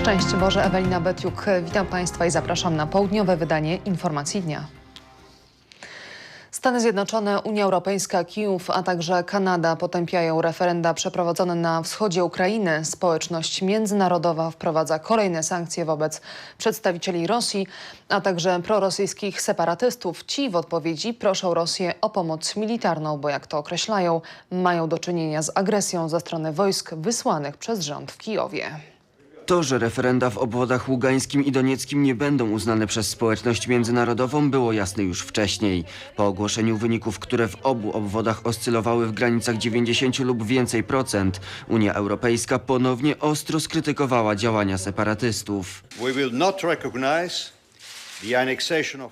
Szczęść Boże, Ewelina Betiuk. Witam Państwa i zapraszam na południowe wydanie Informacji Dnia. Stany Zjednoczone, Unia Europejska, Kijów, a także Kanada potępiają referenda przeprowadzone na wschodzie Ukrainy. Społeczność międzynarodowa wprowadza kolejne sankcje wobec przedstawicieli Rosji, a także prorosyjskich separatystów. Ci w odpowiedzi proszą Rosję o pomoc militarną, bo jak to określają, mają do czynienia z agresją ze strony wojsk wysłanych przez rząd w Kijowie. To, że referenda w obwodach ługańskim i donieckim nie będą uznane przez społeczność międzynarodową było jasne już wcześniej. Po ogłoszeniu wyników, które w obu obwodach oscylowały w granicach 90 lub więcej procent, Unia Europejska ponownie ostro skrytykowała działania separatystów. We will not recognize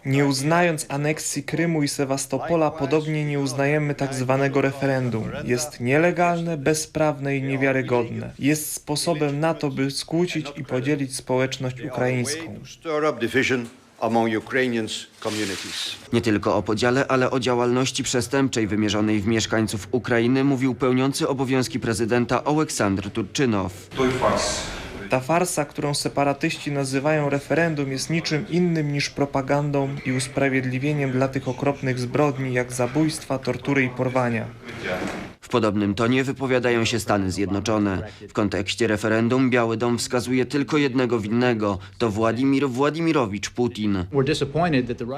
Nie uznając aneksji Krymu i Sewastopola, podobnie nie uznajemy tak zwanego referendum. Jest nielegalne, bezprawne i niewiarygodne. Jest sposobem na to, by skłócić i podzielić społeczność ukraińską. Nie tylko o podziale, ale o działalności przestępczej wymierzonej w mieszkańców Ukrainy mówił pełniący obowiązki prezydenta Oleksandr Turczynow. Ta farsa, którą separatyści nazywają referendum, jest niczym innym niż propagandą i usprawiedliwieniem dla tych okropnych zbrodni, jak zabójstwa, tortury i porwania. W podobnym tonie wypowiadają się Stany Zjednoczone. W kontekście referendum Biały Dom wskazuje tylko jednego winnego. To Władimir Władimirowicz Putin.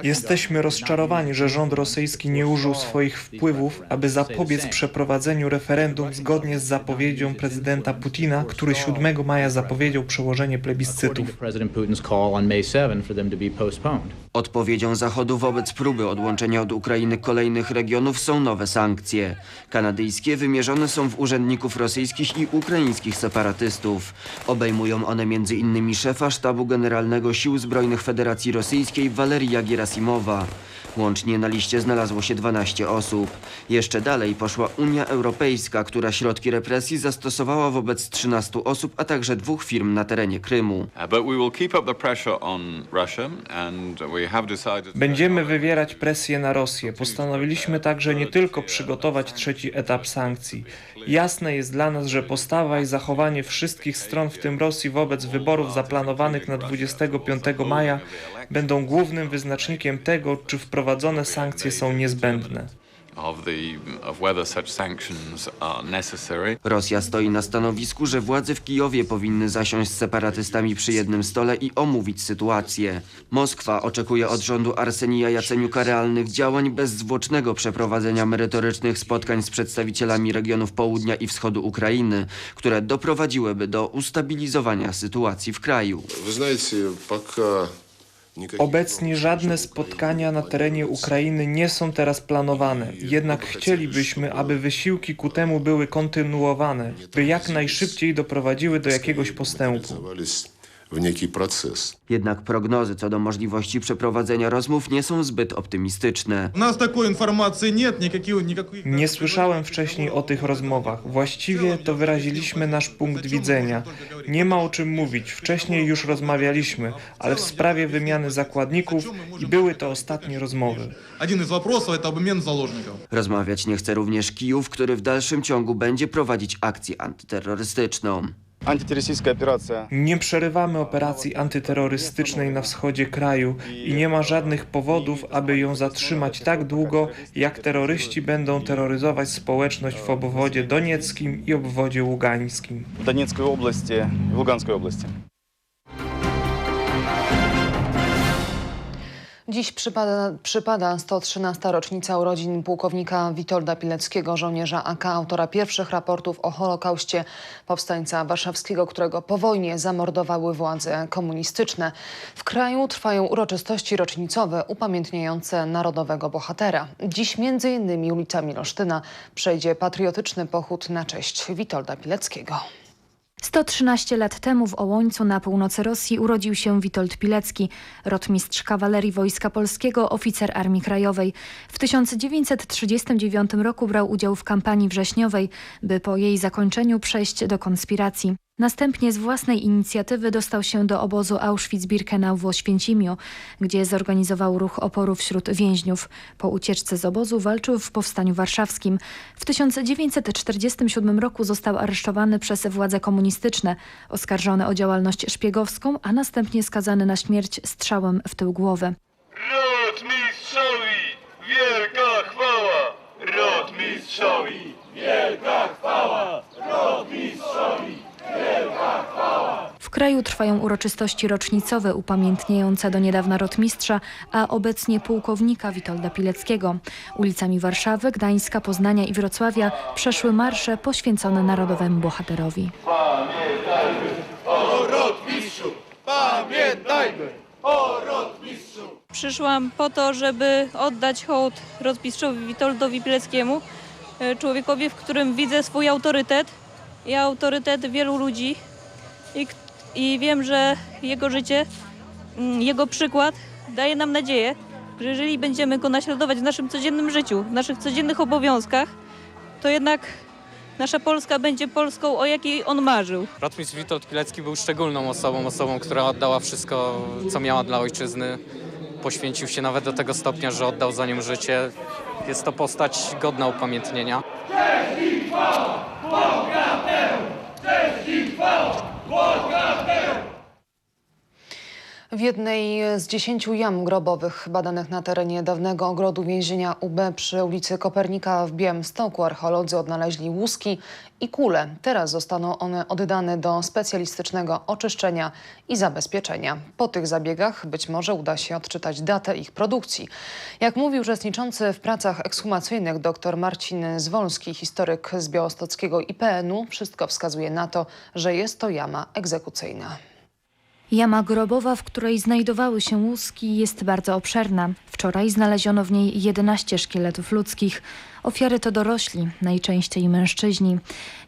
Jesteśmy rozczarowani, że rząd rosyjski nie użył swoich wpływów, aby zapobiec przeprowadzeniu referendum zgodnie z zapowiedzią prezydenta Putina, który 7 maja zapowiedział przełożenie plebiscytów. President Putin's call on May 7 for them to be postponed. Odpowiedzią Zachodu wobec próby odłączenia od Ukrainy kolejnych regionów są nowe sankcje. Kanadyjskie wymierzone są w urzędników rosyjskich i ukraińskich separatystów. Obejmują one m.in. szefa Sztabu Generalnego Sił Zbrojnych Federacji Rosyjskiej Waleria Gierasimowa. Łącznie na liście znalazło się 12 osób. Jeszcze dalej poszła Unia Europejska, która środki represji zastosowała wobec 13 osób, a także dwóch firm na terenie Krymu. Uh, Będziemy wywierać presję na Rosję. Postanowiliśmy także nie tylko przygotować trzeci etap sankcji. Jasne jest dla nas, że postawa i zachowanie wszystkich stron, w tym Rosji, wobec wyborów zaplanowanych na 25 maja będą głównym wyznacznikiem tego, czy wprowadzone sankcje są niezbędne. of the of whether such sanctions are necessary. Rosja stoi na stanowisku, że władze w Kijowie powinny zasiąść z separatystami przy jednym stole i omówić sytuację. Moskwa oczekuje od rządu Arsenija Jaceniuka realnych działań bez zwłocznego przeprowadzenia merytorycznych spotkań z przedstawicielami regionów południa i wschodu Ukrainy, które doprowadziłyby do ustabilizowania sytuacji w kraju. Вы знаете, пока никаких... Obecnie żadne spotkania na terenie Ukrainy nie są teraz planowane. Jednak chcielibyśmy, aby wysiłki ku temu były kontynuowane, by jak najszybciej doprowadziły do jakiegoś postępu реализовались в некий процесс. Jednak prognozy co do możliwości przeprowadzenia rozmów nie są zbyt optymistyczne. У нас такой информации нет, никаких, никаких... Nie słyszałem wcześniej o tych rozmowach. Właściwie to wyraziliśmy nasz punkt widzenia. Nie ma o czym mówić. Wcześniej już rozmawialiśmy, ale w sprawie wymiany zakładników i były to ostatnie rozmowy. Один из вопросов это обмен заложников. Rozmawiać nie chce również Kijów, który w dalszym ciągu będzie prowadzić akcję antyterrorystyczną. Nie przerywamy operacji antyterrorystycznej na wschodzie kraju i nie ma żadnych powodów, aby ją zatrzymać tak długo, jak terroryści będą terroryzować społeczność w obwodzie donieckim i obwodzie ługańskim. Donieckiej oblasti, Ługańskiej oblasti. Dziś przypada, przypada 113. rocznica urodzin pułkownika Witolda Pileckiego, żołnierza AK, autora pierwszych raportów o Holokauście, powstańca warszawskiego, którego po wojnie zamordowały władze komunistyczne. W kraju trwają uroczystości rocznicowe upamiętniające narodowego bohatera. Dziś między innymi ulicami Olsztyna przejdzie patriotyczny pochód na cześć Witolda Pileckiego. 113 lat temu w Ołońcu na północy Rosji urodził się Witold Pilecki, rotmistrz kawalerii Wojska Polskiego, oficer Armii Krajowej. W 1939 roku brał udział w kampanii wrześniowej, by po jej zakończeniu przejść do konspiracji. Następnie z własnej inicjatywy dostał się do obozu Auschwitz-Birkenau w Oświęcimiu, gdzie zorganizował ruch oporu wśród więźniów. Po ucieczce z obozu walczył w Powstaniu Warszawskim. W 1947 roku został aresztowany przez władze komunistyczne, oskarżony o działalność szpiegowską, a następnie skazany na śmierć strzałem w tył głowy. Rotmistrzowi wielka chwała! Rotmistrzowi wielka chwała! Rotmistrzowi! W kraju trwają uroczystości rocznicowe upamiętniające do niedawna rotmistrza, a obecnie pułkownika Witolda Pileckiego. Ulicami Warszawy, Gdańska, Poznania i Wrocławia przeszły marsze poświęcone narodowemu bohaterowi. Pamiętajmy o rotmistrzu! Pamiętajmy o rotmistrzu! Przyszłam po to, żeby oddać hołd rotmistrzowi Witoldowi Pileckiemu, e, człowiekowi, w którym widzę swój autorytet i autorytet wielu ludzi. I, I wiem, że jego życie, mm, jego przykład daje nam nadzieję, że jeżeli będziemy go naśladować w naszym codziennym życiu, w naszych codziennych obowiązkach, to jednak nasza Polska będzie Polską, o jakiej on marzył. Rotmistrz Witold Pilecki był szczególną osobą, osobą, która oddała wszystko, co miała dla ojczyzny. Poświęcił się nawet do tego stopnia, że oddał za nią życie. Jest to postać godna upamiętnienia. Boca Verde! W jednej z dziesięciu jam grobowych badanych na terenie dawnego ogrodu więzienia UB przy ulicy Kopernika w Białymstoku archeolodzy odnaleźli łuski i kule. Teraz zostaną one oddane do specjalistycznego oczyszczenia i zabezpieczenia. Po tych zabiegach być może uda się odczytać datę ich produkcji. Jak mówi uczestniczący w pracach ekshumacyjnych dr Marcin Zwolski, historyk z białostockiego IPN-u, wszystko wskazuje na to, że jest to jama egzekucyjna. Jama grobowa, w której znajdowały się łuski, jest bardzo obszerna. Wczoraj znaleziono w niej 11 szkieletów ludzkich. Ofiary to dorośli, najczęściej mężczyźni.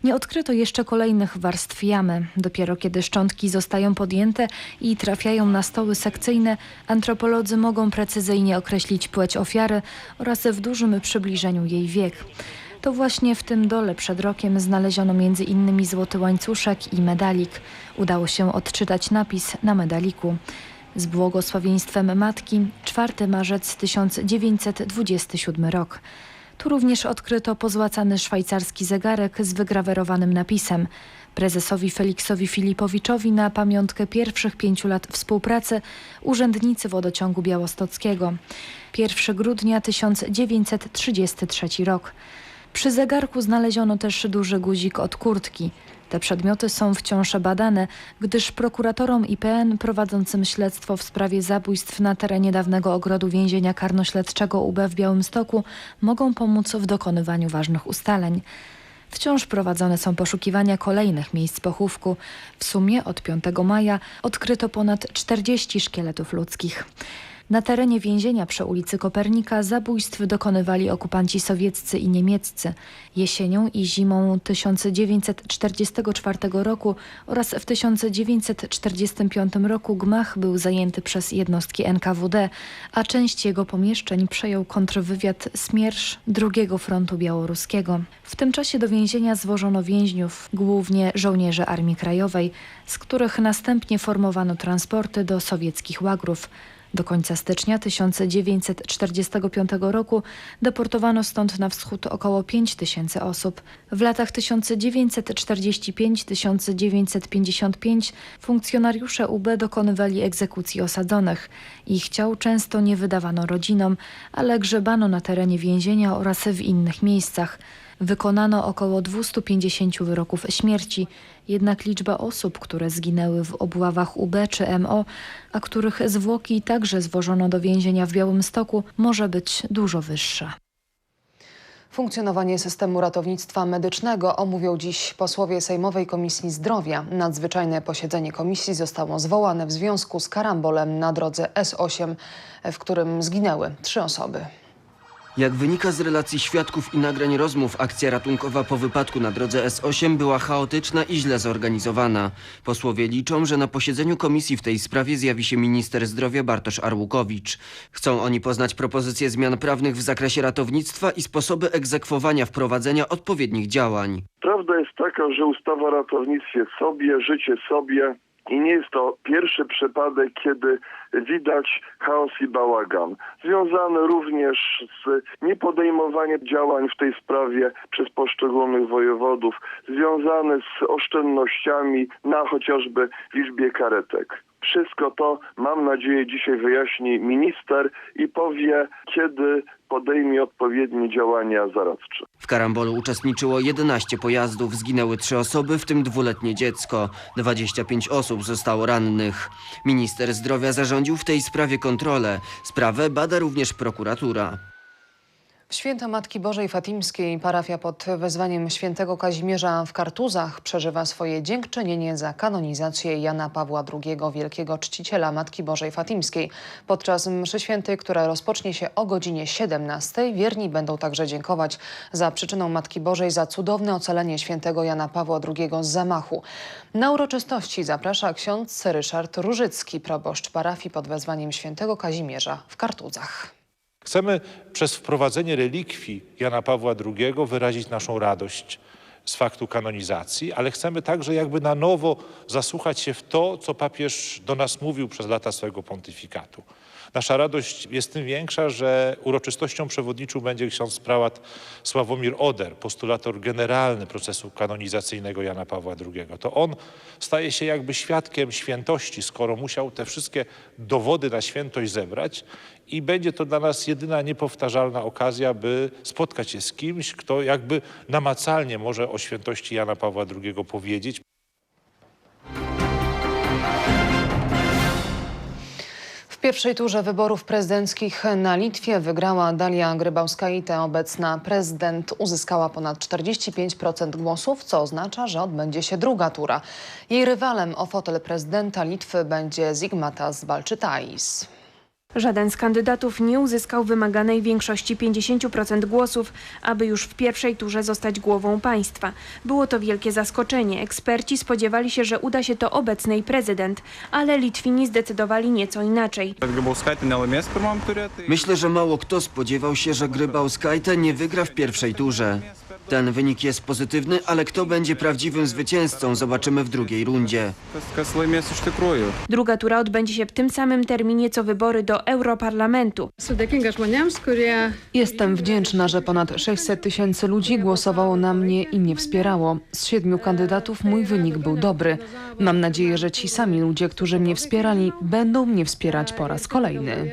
Nie odkryto jeszcze kolejnych warstw jamy. Dopiero kiedy szczątki zostają podjęte i trafiają na stoły sekcyjne, antropolodzy mogą precyzyjnie określić płeć ofiary oraz w dużym przybliżeniu jej wiek. To właśnie w tym dole przed rokiem znaleziono innymi złoty łańcuszek i medalik. Udało się odczytać napis na medaliku. Z błogosławieństwem matki 4 marzec 1927 rok. Tu również odkryto pozłacany szwajcarski zegarek z wygrawerowanym napisem. Prezesowi Feliksowi Filipowiczowi na pamiątkę pierwszych pięciu lat współpracy urzędnicy wodociągu białostockiego. 1 grudnia 1933 rok. Przy zegarku znaleziono też duży guzik od kurtki. Te przedmioty są wciąż badane, gdyż prokuratorom IPN prowadzącym śledztwo w sprawie zabójstw na terenie dawnego ogrodu więzienia karnośledczego UB w Białymstoku mogą pomóc w dokonywaniu ważnych ustaleń. Wciąż prowadzone są poszukiwania kolejnych miejsc pochówku. W sumie od 5 maja odkryto ponad 40 szkieletów ludzkich. Na terenie więzienia przy ulicy Kopernika zabójstw dokonywali okupanci sowieccy i niemieccy. Jesienią i zimą 1944 roku oraz w 1945 roku gmach był zajęty przez jednostki NKWD, a część jego pomieszczeń przejął kontrwywiad Smiersz II Frontu Białoruskiego. W tym czasie do więzienia zwożono więźniów, głównie żołnierzy Armii Krajowej, z których następnie formowano transporty do sowieckich łagrów. Do końca stycznia 1945 roku deportowano stąd na wschód około 5 tysięcy osób. W latach 1945-1955 funkcjonariusze UB dokonywali egzekucji osadzonych. Ich ciał często nie wydawano rodzinom, ale grzebano na terenie więzienia oraz w innych miejscach. Wykonano około 250 wyroków śmierci, jednak liczba osób, które zginęły w obławach UB czy MO, a których zwłoki także zwożono do więzienia w Białymstoku, może być dużo wyższa. Funkcjonowanie systemu ratownictwa medycznego omówią dziś posłowie Sejmowej Komisji Zdrowia. Nadzwyczajne posiedzenie komisji zostało zwołane w związku z karambolem na drodze S8, w którym zginęły trzy osoby. Jak wynika z relacji świadków i nagrań rozmów, akcja ratunkowa po wypadku na drodze S8 była chaotyczna i źle zorganizowana. Posłowie liczą, że na posiedzeniu komisji w tej sprawie zjawi się minister zdrowia Bartosz Arłukowicz. Chcą oni poznać propozycje zmian prawnych w zakresie ratownictwa i sposoby egzekwowania wprowadzenia odpowiednich działań. Prawda jest taka, że ustawa o ratownictwie sobie, życie sobie i nie jest to pierwszy przypadek, kiedy widać chaos i bałagan. Związany również z niepodejmowaniem działań w tej sprawie przez poszczególnych wojewodów, związany z oszczędnościami na chociażby liczbie karetek. Wszystko to, mam nadzieję, dzisiaj wyjaśni minister i powie, kiedy podejmie odpowiednie działania zaradcze. W karambolu uczestniczyło 11 pojazdów, zginęły 3 osoby, w tym dwuletnie dziecko. 25 osób zostało rannych. Minister zdrowia zarządził w tej sprawie kontrolę. Sprawę bada również prokuratura. W Święto Matki Bożej Fatimskiej parafia pod wezwaniem świętego Kazimierza w Kartuzach przeżywa swoje dziękczynienie za kanonizację Jana Pawła II, wielkiego czciciela Matki Bożej Fatimskiej. Podczas mszy świętej, która rozpocznie się o godzinie 17, wierni będą także dziękować za przyczyną Matki Bożej za cudowne ocalenie świętego Jana Pawła II z zamachu. Na uroczystości zaprasza ksiądz Ryszard Różycki, proboszcz parafii pod wezwaniem świętego Kazimierza w Kartuzach. Chcemy przez wprowadzenie relikwii Jana Pawła II wyrazić naszą radość z faktu kanonizacji, ale chcemy także jakby na nowo zasłuchać się w to, co papież do nas mówił przez lata swojego pontyfikatu. Nasza radość jest tym większa, że uroczystością przewodniczą będzie ksiądz prałat Sławomir Oder, postulator generalny procesu kanonizacyjnego Jana Pawła II. To on staje się jakby świadkiem świętości, skoro musiał te wszystkie dowody na świętość zebrać i będzie to dla nas jedyna niepowtarzalna okazja, by spotkać się z kimś, kto jakby namacalnie może o świętości Jana Pawła II powiedzieć. W pierwszej turze wyborów prezydenckich na Litwie wygrała Dalia Grybauskaite. Obecna prezydent uzyskała ponad 45% głosów, co oznacza, że odbędzie się druga tura. Jej rywalem o fotel prezydenta Litwy będzie Zigmatas Balczytais. Żaden z kandydatów nie uzyskał wymaganej większości 50% głosów, aby już w pierwszej turze zostać głową państwa. Było to wielkie zaskoczenie. Eksperci spodziewali się, że uda się to obecnej prezydent, ale Litwini zdecydowali nieco inaczej. Myślę, że mało kto spodziewał się, że Grybauskaite nie wygra w pierwszej turze. Ten wynik jest pozytywny, ale kto będzie prawdziwym zwycięzcą, zobaczymy w drugiej rundzie. Druga tura odbędzie się w tym samym terminie co wybory do Europarlamentu. Jestem wdzięczna, że ponad 600 tysięcy ludzi głosowało na mnie i mnie wspierało. Z siedmiu kandydatów mój wynik był dobry. Mam nadzieję, że ci sami ludzie, którzy mnie wspierali, będą mnie wspierać po raz kolejny.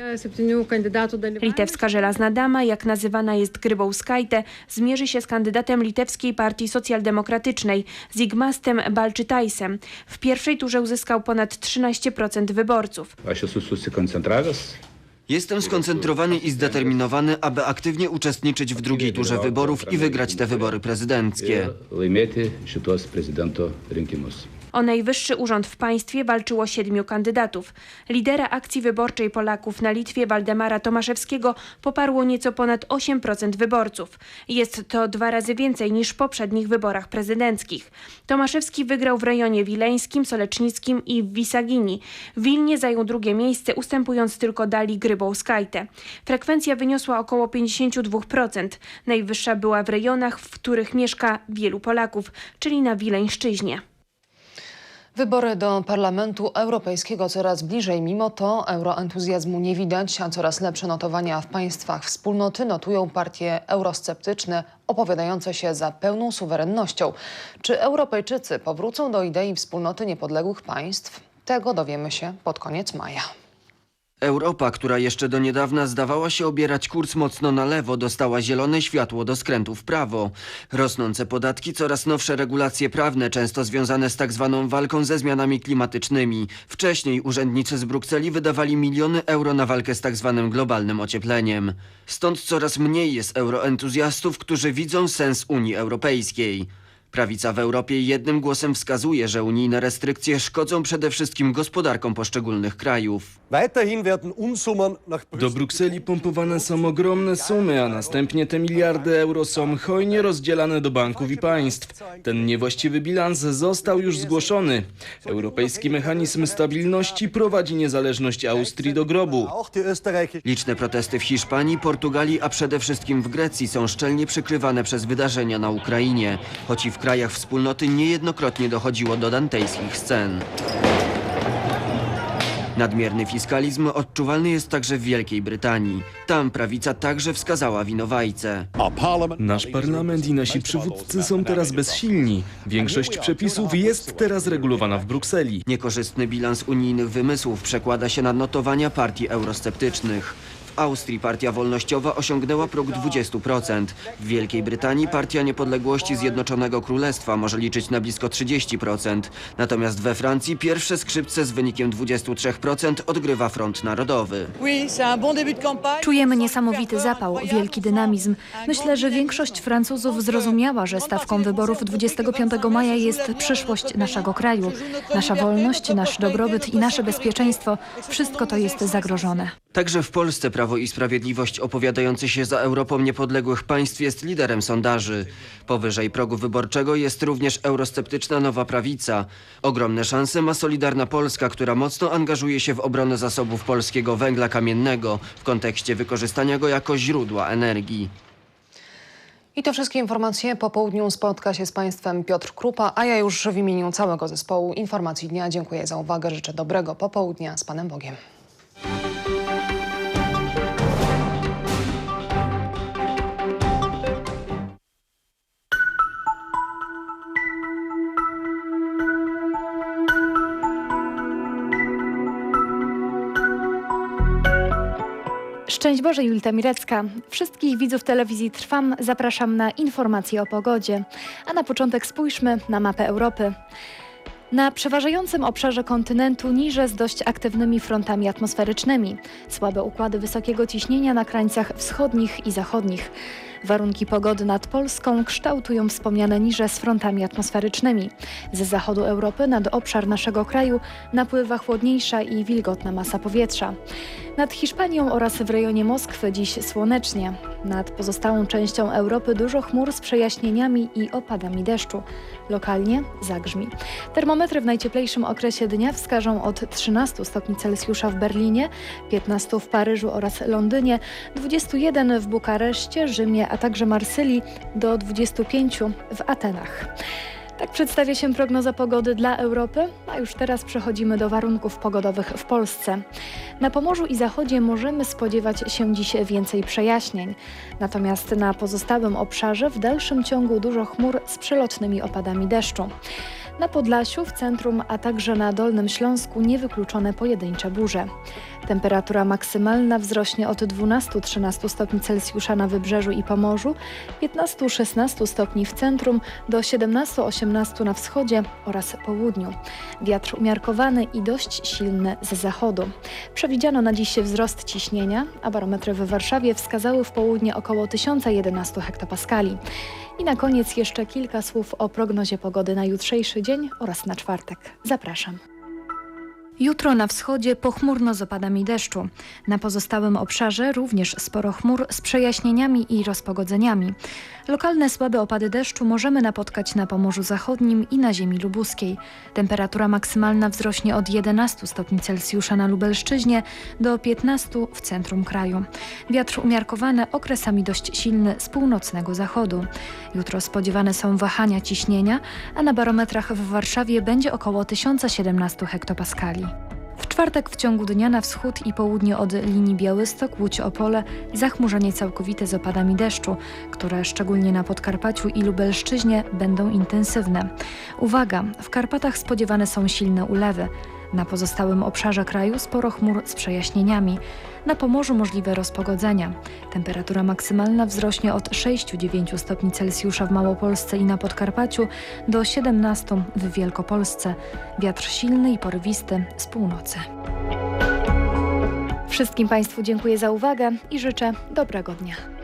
Litewska żelazna dama, jak nazywana jest Grybauskaite, zmierzy się z kandydatem litewskiej partii socjaldemokratycznej Zigmastem Balczytajsem. W pierwszej turze uzyskał ponad 13% wyborców. Jestem skoncentrowany i zdeterminowany, aby aktywnie uczestniczyć w drugiej turze wyborów i wygrać te wybory prezydenckie. O najwyższy urząd w państwie walczyło siedmiu kandydatów. Lidera akcji wyborczej Polaków na Litwie Waldemara Tomaszewskiego poparło nieco ponad 8% wyborców. Jest to dwa razy więcej niż w poprzednich wyborach prezydenckich. Tomaszewski wygrał w rejonie wileńskim, solecznickim i w Wisagini. W Wilnie zajął drugie miejsce, ustępując tylko Dali Grybauskaite. Frekwencja wyniosła około 52%. Najwyższa była w rejonach, w których mieszka wielu Polaków, czyli na Wileńszczyźnie. Wybory do Parlamentu Europejskiego coraz bliżej, mimo to euroentuzjazmu nie widać, a coraz lepsze notowania w państwach wspólnoty notują partie eurosceptyczne opowiadające się za pełną suwerennością. Czy Europejczycy powrócą do idei wspólnoty niepodległych państw? Tego dowiemy się pod koniec maja. Europa, która jeszcze do niedawna zdawała się obierać kurs mocno na lewo, dostała zielone światło do skrętu w prawo. Rosnące podatki, coraz nowsze regulacje prawne, często związane z tak zwaną walką ze zmianami klimatycznymi. Wcześniej urzędnicy z Brukseli wydawali miliony euro na walkę z tak zwanym globalnym ociepleniem. Stąd coraz mniej jest euroentuzjastów, którzy widzą sens Unii Europejskiej. Prawica w Europie jednym głosem wskazuje, że unijne restrykcje szkodzą przede wszystkim gospodarkom poszczególnych krajów. Do Brukseli pompowane są ogromne sumy, a następnie te miliardy euro są hojnie rozdzielane do banków i państw. Ten niewłaściwy bilans został już zgłoszony. Europejski mechanizm stabilności prowadzi niezależność Austrii do grobu. Liczne protesty w Hiszpanii, Portugalii, a przede wszystkim w Grecji są szczelnie przykrywane przez wydarzenia na Ukrainie, choć i w krajach wspólnoty niejednokrotnie dochodziło do dantejskich scen. Nadmierny fiskalizm odczuwalny jest także w Wielkiej Brytanii. Tam prawica także wskazała winowajcę. Nasz parlament i nasi przywódcy są teraz bezsilni. Większość przepisów jest teraz regulowana w Brukseli. Niekorzystny bilans unijnych wymysłów przekłada się na notowania partii eurosceptycznych. W Austrii partia wolnościowa osiągnęła próg 20%. W Wielkiej Brytanii partia niepodległości Zjednoczonego Królestwa może liczyć na blisko 30%. Natomiast we Francji pierwsze skrzypce z wynikiem 23% odgrywa Front Narodowy. Czujemy niesamowity zapał, wielki dynamizm. Myślę, że większość Francuzów zrozumiała, że stawką wyborów 25 maja jest przyszłość naszego kraju. Nasza wolność, nasz dobrobyt i nasze bezpieczeństwo, wszystko to jest zagrożone. Także w Polsce Prawo i Sprawiedliwość opowiadający się za Europą niepodległych państw jest liderem sondaży. Powyżej progu wyborczego jest również eurosceptyczna Nowa Prawica. Ogromne szanse ma Solidarna Polska, która mocno angażuje się w obronę zasobów polskiego węgla kamiennego w kontekście wykorzystania go jako źródła energii. I to wszystkie informacje. Po południu spotka się z Państwem Piotr Krupa, a ja już w imieniu całego zespołu Informacji Dnia dziękuję za uwagę. Życzę dobrego popołudnia z Panem Bogiem. Szczęść Boże, Julita Mirecka. Wszystkich widzów telewizji Trwam zapraszam na informacje o pogodzie. A na początek spójrzmy na mapę Europy. Na przeważającym obszarze kontynentu niże z dość aktywnymi frontami atmosferycznymi. Słabe układy wysokiego ciśnienia na krańcach wschodnich i zachodnich. Warunki pogody nad Polską kształtują wspomniane niże z frontami atmosferycznymi. Z zachodu Europy nad obszar naszego kraju napływa chłodniejsza i wilgotna masa powietrza. Nad Hiszpanią oraz w rejonie Moskwy dziś słonecznie. Nad pozostałą częścią Europy dużo chmur z przejaśnieniami i opadami deszczu. Lokalnie zagrzmi. Termometry w najcieplejszym okresie dnia wskażą od 13 stopni Celsjusza w Berlinie, 15 w Paryżu oraz Londynie, 21 w Bukareszcie, Rzymie, a także Marsylii do 25 w Atenach. Tak przedstawia się prognoza pogody dla Europy, a już teraz przechodzimy do warunków pogodowych w Polsce. Na Pomorzu i Zachodzie możemy spodziewać się dziś więcej przejaśnień. Natomiast na pozostałym obszarze w dalszym ciągu dużo chmur z przelotnymi opadami deszczu. Na Podlasiu, w centrum, a także na Dolnym Śląsku niewykluczone pojedyncze burze. Temperatura maksymalna wzrośnie od 12-13 stopni Celsjusza na Wybrzeżu i Pomorzu, 15-16 stopni w centrum, do 17-18 na wschodzie oraz południu. Wiatr umiarkowany i dość silny z zachodu. Przewidziano na dziś wzrost ciśnienia, a barometry w Warszawie wskazały w południe około 1011 hektopaskali. I na koniec jeszcze kilka słów o prognozie pogody na jutrzejszy dzień oraz na czwartek. Zapraszam. Jutro na wschodzie pochmurno z opadami deszczu. Na pozostałym obszarze również sporo chmur z przejaśnieniami i rozpogodzeniami. Lokalne słabe opady deszczu możemy napotkać na Pomorzu Zachodnim i na ziemi lubuskiej. Temperatura maksymalna wzrośnie od 11 stopni Celsjusza na Lubelszczyźnie do 15 w centrum kraju. Wiatr umiarkowany, okresami dość silny z północnego zachodu. Jutro spodziewane są wahania ciśnienia, a na barometrach w Warszawie będzie około 1017 hektopaskali. W czwartek w ciągu dnia na wschód i południe od linii Białystok, Łódź Opole zachmurzenie całkowite z opadami deszczu, które szczególnie na Podkarpaciu i Lubelszczyźnie będą intensywne. Uwaga, w Karpatach spodziewane są silne ulewy. Na pozostałym obszarze kraju sporo chmur z przejaśnieniami. Na Pomorzu możliwe rozpogodzenia. Temperatura maksymalna wzrośnie od 6-9 stopni Celsjusza w Małopolsce i na Podkarpaciu do 17 w Wielkopolsce. Wiatr silny i porywisty z północy. Wszystkim Państwu dziękuję za uwagę i życzę dobrego dnia.